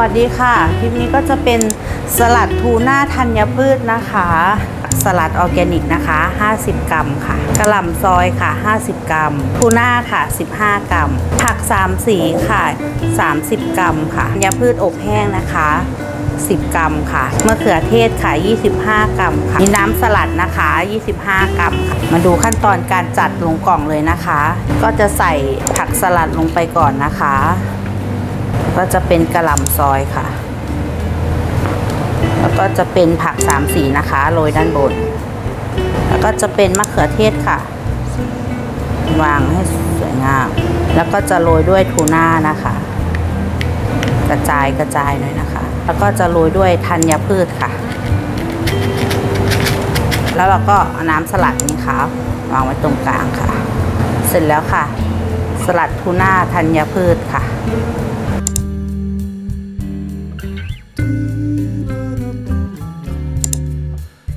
วัสดีค่ะคลิปนี้ก็จะเป็นสลัดทูน่าธัญพืชนะคะ สลัดออร์แกนิกนะคะ 50 กรัมค่ะกระหล่ำซอยค่ะ 50 กรัมทูน่าค่ะ 15 กรัม ผัก 3 สีค่ะ 30 กรัมค่ะธัญพืชอบแห้งนะคะ 10 กรัมค่ะมะเขือเทศค่ะ 25 กรัมค่ะมีน้ำสลัดนะคะ 25 กรัมค่ะมาดูขั้นตอนการจัดลงกล่องเลยนะคะ ก็จะใส่ผักสลัดลงไปก่อนนะคะ ก็จะเป็นกระหล่ำซอยค่ะ แล้วก็จะเป็นผักสามสีนะคะโรยด้านบน แล้วก็จะเป็นมะเขือเทศค่ะ วางให้สวยงาม แล้วก็จะโรยด้วยทูน่านะคะ กระจายกระจายหน่อยนะคะ แล้วก็จะโรยด้วยธัญพืชค่ะ แล้วเราก็เอาน้ำสลัดนี่ค่ะวางไว้ตรงกลางค่ะ เสร็จแล้วค่ะ สลัดทูน่าธัญพืชค่ะ